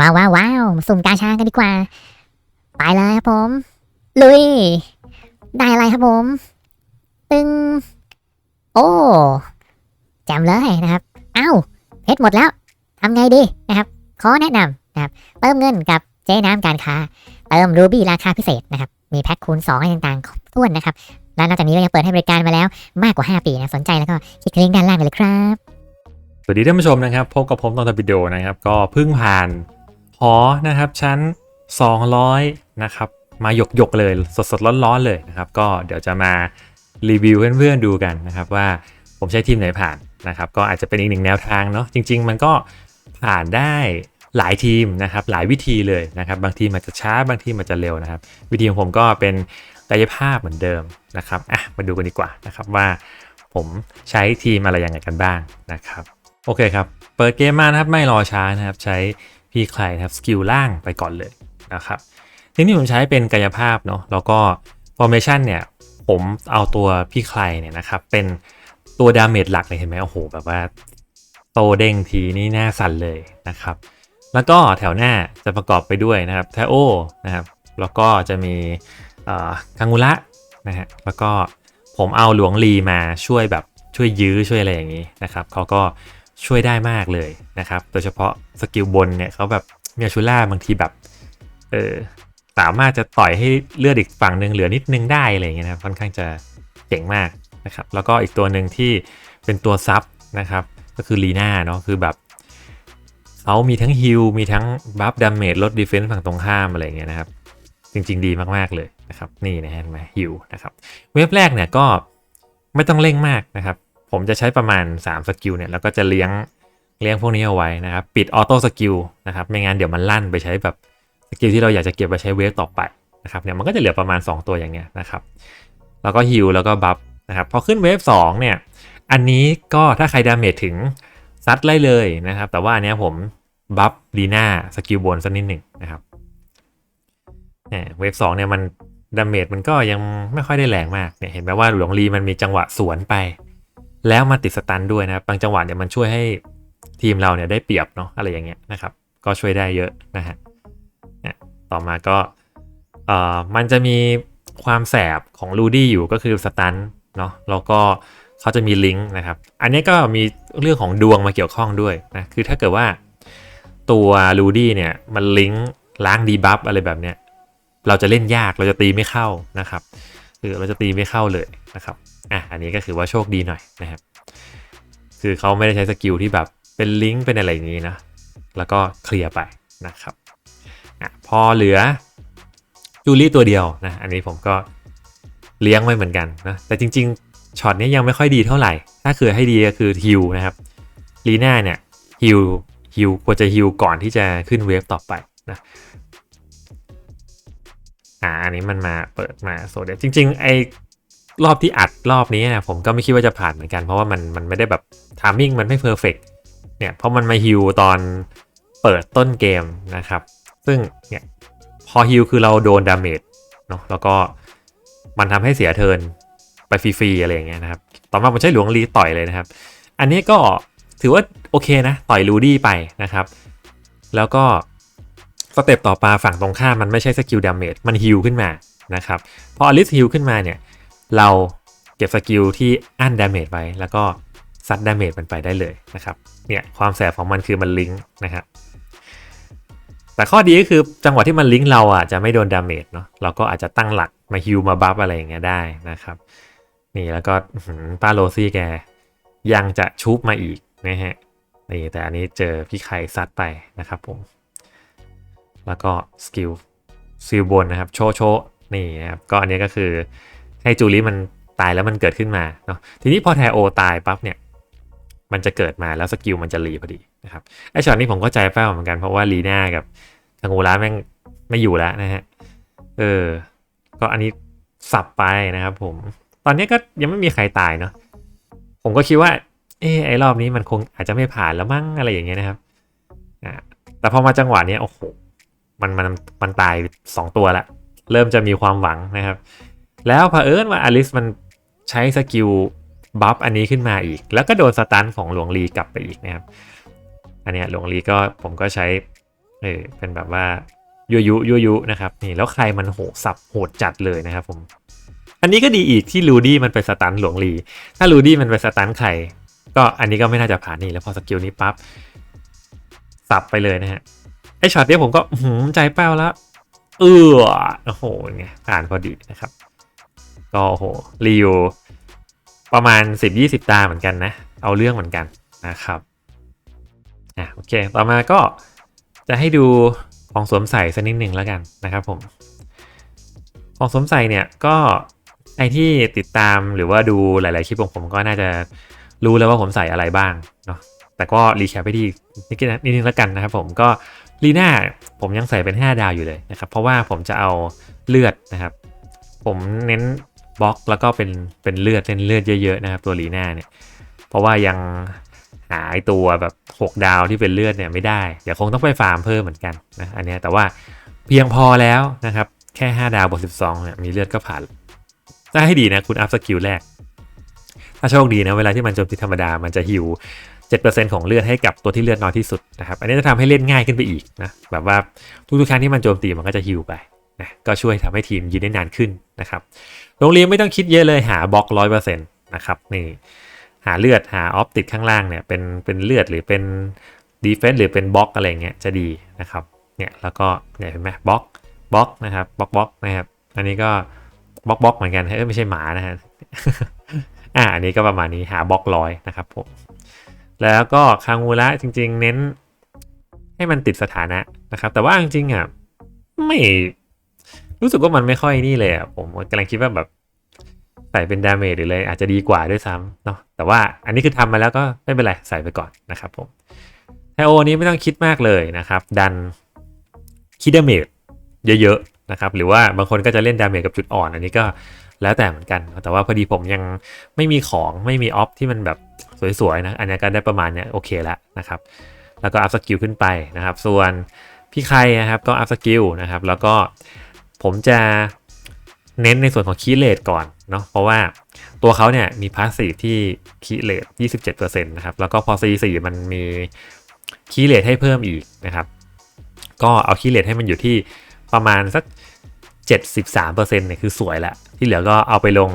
ว้าวว้าวว้าวสุ่มกาชากันดีกว่า ไปเลยครับผม ลุย ได้อะไรครับผม ตึง โอ้แจมเลยนะครับ เอ้าเพชรหมดแล้วทำไงดีนะครับ ขอแนะนำนะครับ เติมเงินกับเจ๊น้ำการค้า เติมรูบี้ราคาพิเศษนะครับ มีแพ็คคูณ2อะไรต่างๆครบถ้วนนะครับ และนอกจากนี้ก็ยังเปิดให้บริการมาแล้วมากกว่า 5 ปีนะสนใจแล้วก็คลิกลิงก์ด้านล่างเลยครับ สวัสดีท่านผู้ชมนะครับ พบกับผมตอนตบิโดนะครับ ก็เพิ่งผ่าน หอนะครับชั้น 200 นะครับ มาหยกหยกๆเลยสดสดๆร้อนๆเลยนะครับ ก็เดี๋ยวจะมารีวิวเพื่อนๆดูกันนะครับ ว่าผมใช้ทีมไหนผ่านนะครับ ก็อาจจะเป็นอีกหนึ่งแนวทางเนาะจริง ๆ มันก็ผ่านได้หลายทีมนะครับ หลายวิธีเลยนะครับ บางทีมันจะช้าบางทีมันจะเร็วนะครับ วิธีของผมก็เป็นกายภาพเหมือนเดิมนะครับอะมาดูกันดีกว่านะครับว่าผมใช้ทีมอะไรยังไงกันบ้างนะครับ โอเคครับ เปิดเกมมานะครับไม่รอช้านะครับ ใช้ พี่ใครนะครับสกิลล่างไปก่อนเลยนะครับทีนี้ผมใช้เป็นกายภาพเนาะแล้วก็ formation เนี่ยผมเอาตัวพี่ใครเนี่ยนะครับเป็นตัวดาเมจหลักเลยเห็นไหมโอ้โหแบบว่าโตเด้งทีนี่หน้าสั่นเลยนะครับ แล้วก็แถวหน้าจะประกอบไปด้วยนะครับแทโอนะครับแล้วก็จะมีเอ่อคังุระนะฮะแล้วก็ผมเอาหลวงลีมาช่วยแบบช่วยยื้อช่วยอะไรอย่างนี้นะครับเขาก็ ช่วยได้มากเลยนะครับ โดยเฉพาะสกิลบนเนี่ยเขาแบบเมียชูล่าบางทีแบบเออสามารถจะต่อยให้เลือดอีกฝั่งหนึ่งเหลือนิดนึงได้อะไรเงี้ยนะครับค่อนข้างจะเจ๋งมากนะครับ แล้วก็อีกตัวหนึ่งที่เป็นตัวซับนะครับ ก็คือลีน่าเนาะคือแบบเขามีทั้งฮิลมีทั้งบัฟดาเมจลดดีเฟนซ์ฝั่งตรงข้ามอะไรเงี้ยนะครับ จริง ๆ ดีมากๆเลยนะครับ นี่นะฮะเห็นไหมฮิลนะครับ เว็บแรกเนี่ยก็ไม่ต้องเร่งมากนะครับ ผมจะใช้ประมาณ3สกิลเนี่ยแล้วก็จะเลี้ยงเลี้ยงพวกนี้เอาไว้นะครับ ปิดออโต้สกิลนะครับไม่งั้นเดี๋ยวมันลั่นไปใช้แบบสกิลที่เราอยากจะเก็บไปใช้เวฟต่อไปนะครับเนี่ยมันก็จะเหลือประมาณ 2 ตัวอย่างเงี้ยนะครับแล้วก็ฮิลแล้วก็บัฟนะครับพอขึ้นเวฟ2เนี่ยอันนี้ก็ถ้าใครดาเมจถึงซัดไล่เลยนะครับ แต่ว่าอันเนี้ยผมบัฟดีน่าสกิลบนสักนิดหนึ่งนะครับเนี่ยเวฟสองเนี่ยมันดาเมจมันก็ยังไม่ค่อยได้แรงมากเนี่ยเห็นไหมว่าหลวงลีมันมีจังหวะสวนไป แล้วมาติดสตันด้วยนะครับบางจังหวะเนี่ยมันช่วยให้ทีมเราเนี่ยได้เปรียบเนาะอะไรอย่างเงี้ยนะครับก็ช่วยได้เยอะนะฮะเนี่ยต่อมาก็เอ่อมันจะมีความแสบของลูดี้อยู่ก็คือสตันเนาะแล้วก็เขาจะมีลิงก์นะครับ อันนี้ก็มีเรื่องของดวงมาเกี่ยวข้องด้วยนะคือถ้าเกิดว่าตัวลูดี้เนี่ยมันลิงก์ล้างดีบัฟอะไรแบบเนี้ยเราจะเล่นยากเราจะตีไม่เข้านะครับ คือเราจะตีไม่เข้าเลยนะครับอะอันนี้ก็คือว่าโชคดีหน่อยนะครับคือเขาไม่ได้ใช้สกิลที่แบบเป็นลิงก์เป็นอะไรอย่างนี้นะแล้วก็เคลียร์ไปนะครับอะพอเหลือจูลี่ตัวเดียวนะอันนี้ผมก็เลี้ยงไว้เหมือนกันนะแต่จริงๆช็อตนี้ยังไม่ค่อยดีเท่าไหร่ ถ้าคือให้ดีก็คือฮิลนะครับลีน่าเนี่ยฮิลฮิลควรจะฮิลก่อนที่จะขึ้นเวฟต่อไปนะ อ่าอันนี้มันมาเปิดมาโซเดียจริง ๆ ไอรอบที่อัดรอบนี้นะผมก็ไม่คิดว่าจะผ่านเหมือนกัน เพราะว่ามันมันไม่ได้แบบทามมิ่งมันไม่เพอร์เฟกเนี่ยเพราะมันมาฮิวตอนเปิดต้นเกมนะครับ ซึ่งเนี่ยพอฮิวคือเราโดนดาเมจเนาะแล้วก็มันทำให้เสียเทินไปฟรีๆอะไรอย่างเงี้ยนะครับ ต่อมาผมใช้หลวงลีต่อยเลยนะครับ อันนี้ก็ถือว่าโอเคนะ ต่อยลูดี้ไปนะครับ แล้วก็ เต็ปต่อไปฝั่งตรงข้ามมันไม่ใช่สกิลดาเมจมันฮิวขึ้นมานะครับพออลิสฮิวขึ้นมาเนี่ยเราเก็บสกิลที่อั้นดาเมจไว้แล้วก็ซัดดาเมจมันไปได้เลยนะครับเนี่ยความแสบของมันคือมันลิงก์นะครับแต่ข้อดีก็คือจังหวะที่มันลิงก์เราอะจะไม่โดนดาเมจเนาะเราก็อาจจะตั้งหลักมาฮิวมาบัฟอะไรอย่างเงี้ยได้นะครับนี่แล้วก็ป้าโรซี่แกยังจะชุบมาอีกนะฮะนี่แต่อันนี้เจอพี่ไข่ซัดไปนะครับผม แล้วก็สกิลซิลบนนะครับโชว์โชว์นี่นะครับก็อันนี้ก็คือให้จูลี่มันตายแล้วมันเกิดขึ้นมาเนาะทีนี้พอแทโอตายปั๊บเนี่ยมันจะเกิดมาแล้วสกิลมันจะรีพอดีนะครับไอช็อตนี้ผมก็ใจแป้วเหมือนกันเพราะว่าลีน่ากับทางโอลาแม่งไม่อยู่แล้วนะฮะเออก็อันนี้สับไปนะครับผมตอนนี้ก็ยังไม่มีใครตายเนาะผมก็คิดว่าเออไอรอบนี้มันคงอาจจะไม่ผ่านแล้วมั้งอะไรอย่างเงี้ยนะครับอ่าแต่พอมาจังหวะเนี้ยโอ้โห มันมันมันตายสองตัวละ เริ่มจะมีความหวังนะครับ แล้วเผอิญว่าอลิสมันใช้สกิลบัฟอันนี้ขึ้นมาอีก แล้วก็โดนสตันของหลวงลีกลับไปอีกนะครับ อันเนี้ยหลวงลีก็ผมก็ใช้เออเป็นแบบว่ายุยุยุยุนะครับนี่แล้วใครมันโหสับโหดจัดเลยนะครับผม อันนี้ก็ดีอีกที่ลูดี้มันไปสตันหลวงลี ถ้าลูดี้มันไปสตันใครก็อันนี้ก็ไม่น่าจะผ่านนี่แล้วพอสกิลนี้ปั๊บสับไปเลยนะฮะ ไอช็อตเนี้ยผมก็หือใจแป้วแล้ว เออโอ้โหไงผ่านพอดีนะครับ ก็โอ้โหรีวิวประมาณ 10-20 ตาเหมือนกันนะ เอาเรื่องเหมือนกันนะครับอะโอเค ต่อมาก็จะให้ดูของสวมใส่สักนิดหนึ่งแล้วกันนะครับผม ของสวมใส่เนี่ยก็ไอที่ติดตามหรือว่าดูหลาย ๆ คลิปของผมก็น่าจะรู้แล้วว่าผมใส่อะไรบ้างเนาะแต่ก็รีแคปไปที่นิดนิดนึงแล้วกันนะครับผมก็ ลีน่าผมยังใส่เป็น 5 ดาวอยู่เลยนะครับ เพราะว่าผมจะเอาเลือดนะครับ ผมเน้นบล็อกแล้วก็เป็นเป็นเลือดเล่นเลือดเยอะๆนะครับตัวลีน่าเนี่ย เพราะว่ายังหาไอตัวแบบ 6 ดาวที่เป็นเลือดเนี่ยไม่ได้ เดี๋ยวคงต้องไปฟาร์มเพิ่มเหมือนกันนะอันนี้แต่ว่าเพียงพอแล้วนะครับ แค่ 5 ดาวบวก12เนี่ยมีเลือดก็ผ่านถ้าให้ดีนะคุณอัพสกิลแรก ถ้าโชคดีนะเวลาที่มันโจมตีธรรมดามันจะฮิว 7%ของเลือดให้กับตัวที่เลือดน้อยที่สุดนะครับ อันนี้จะทำให้เล่นง่ายขึ้นไปอีกนะ แบบว่าทุกๆครั้งที่มันโจมตีมันก็จะฮิวไปนะ ก็ช่วยทำให้ทีมยืนได้นานขึ้นนะครับโรงเรียนไม่ต้องคิดเยอะเลยหาบล็อกร้อยเปอร์เซ็นต์นะครับนี่หาเลือดหาออฟติดข้างล่างเนี่ยเป็นเป็นเลือดหรือเป็นดีเฟนส์หรือเป็นบล็อกอะไรเงี้ยจะดีนะครับเนี่ยแล้วก็เนี่ยเห็นไหมบล็อกบล็อกนะครับบล็อกบล็อกนะครับอันนี้ก็บล็อกบล็อกเหมือนกันเอ้ยไม่ใช่หมานะฮะอ่าอันนี้ก็ประมาณนี้หาบล็อกร้อยนะครับผม แล้วก็คางูระจริง ๆ เน้น ให้มันติดสถานะนะครับ แต่ว่าจริงๆอะไม่รู้สึกว่ามันไม่ค่อยนี่เลยอะผมกำลังคิดว่าแบบใส่เป็นดาเมจหรือเลยอาจจะดีกว่าด้วยซ้ำเนาะแต่ว่าอันนี้คือทำมาแล้วก็ไม่เป็นไรใส่ไปก่อนนะครับผมไทโอนี้ไม่ต้องคิดมากเลยนะครับ ดันคิดดาเมจเยอะๆนะครับหรือว่าบางคนก็จะเล่นดาเมจกับจุดอ่อน อันนี้ก็ แล้วแต่เหมือนกัน แต่ว่าพอดีผมยังไม่มีของไม่มีออฟที่มันแบบสวยๆนะ อันนี้ก็ได้ประมาณเนี้ยโอเคแล้วนะครับ แล้วก็อัพสกิลขึ้นไปนะครับ ส่วนพี่ใครนะครับก็อัพสกิลนะครับ แล้วก็ผมจะเน้นในส่วนของคีเลตก่อนเนาะเพราะว่าตัวเขาเนี่ยมีพาสซีฟที่คีเลต27%นะครับ แล้วก็พอ C4 มันมีคีเลตให้เพิ่มอีกนะครับ ก็เอาคีเลตให้มันอยู่ที่ประมาณสัก 73%เนี่ยคือสวยละที่เหลือก็เอาไปลง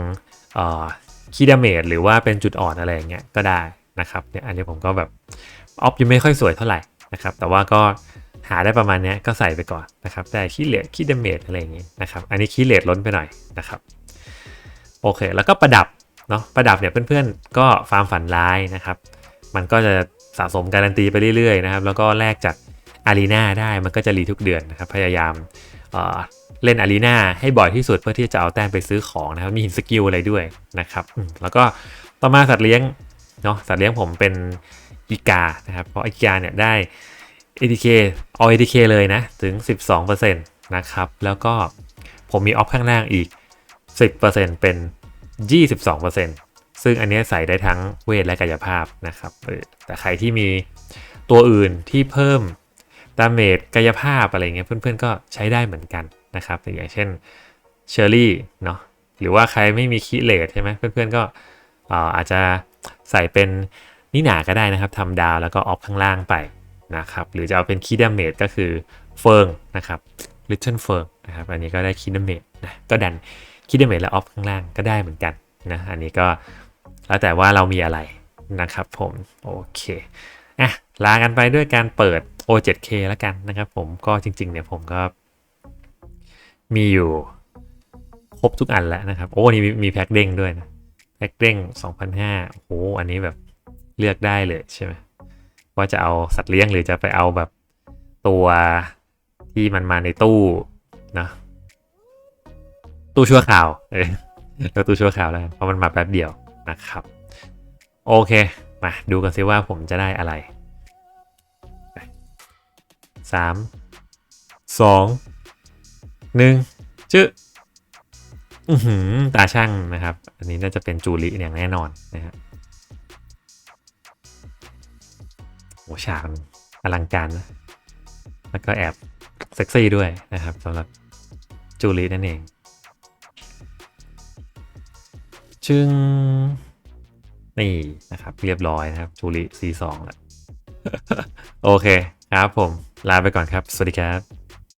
คีดาเมจหรือว่าเป็นจุดอ่อนอะไรอย่างเงี้ยก็ได้นะครับเนี่ยอันนี้ผมก็แบบออฟยังไม่ค่อยสวยเท่าไหร่นะครับแต่ว่าก็หาได้ประมาณนี้ก็ใส่ไปก่อนนะครับได้คีเหลือคีดาเมจอะไรอย่างงี้นะครับอันนี้คีเลตล้นไปหน่อยนะครับโอเค แล้วก็ประดับเนาะประดับเนี่ยเพื่อนๆ ก็ฟาร์มฝันร้ายนะครับมันก็จะสะสมการันตีไปเรื่อยๆนะครับแล้วก็แลกจากอารีนาได้มันก็จะรีทุกเดือนนะครับพยายาม เล่นอารีนาให้บ่อยที่สุดเพื่อที่จะเอาแต้มไปซื้อของนะครับมีหินสกิลอะไรด้วยนะครับแล้วก็ต่อมาสัตว์เลี้ยงเนาะสัตว์เลี้ยงผมเป็นอีกานะครับเพราะอีกาเนี่ยได้ ATK เอา ATK เลยนะถึง 12%นะครับแล้วก็ผมมีออฟข้างล่างอีก 10%เป็น 22%ซึ่งอันนี้ใส่ได้ทั้งเวทและกายภาพนะครับแต่ใครที่มีตัวอื่นที่เพิ่มดาเมจกายภาพอะไรเงี้ยเพื่อนๆก็ใช้ได้เหมือนกัน นะครับอย่างเช่นเชอร์รี่เนาะหรือว่าใครไม่มีคีเลตใช่ไหมเพื่อนๆก็อาจจะใส่เป็นนิหนาก็ได้นะครับทำดาวแล้วก็ออฟข้างล่างไปนะครับหรือจะเอาเป็นคีดาเมจก็คือเฟิงนะครับลิตเทิลเฟิงนะครับอันนี้ก็ได้คีดาเมจนะก็ดันคีดาเมจและออฟข้างล่างก็ได้เหมือนกันนะอันนี้ก็แล้วแต่ว่าเรามีอะไรนะครับผมโอเคอะลากันไปด้วยการเปิด O7K แล้วกันนะครับผมก็จริงๆเนี่ยผมก็ มีอยู่ครบทุกอันแล้วนะครับ โอ้นี่มีแพ็คเด้งด้วยนะ แพ็คเด้ง2,500โอ้โห อันนี้แบบเลือกได้เลยใช่ไหมว่าจะเอาสัตว์เลี้ยงหรือจะไปเอาแบบตัวที่มันมาในตู้นะตู้ชั่วข่าวเออแล้วตู้ชั่วข่าวแล้วเพราะมันมาแป๊บเดียวนะครับ โอเค มาดูกันซิว่าผมจะได้อะไรสามสอง หนึ่งชื่ออือหือตาช่างนะครับ อันนี้น่าจะเป็นจูริอย่างแน่นอนนะครับโอ้ฉากอลังการนะแล้วก็แอบเซ็กซี่ด้วยนะครับสำหรับจูรินั่นเองชึงนี่นะครับ เรียบร้อยนะครับจูริ C2 แล้วโอเคครับผม ลาไปก่อนครับ สวัสดีครับ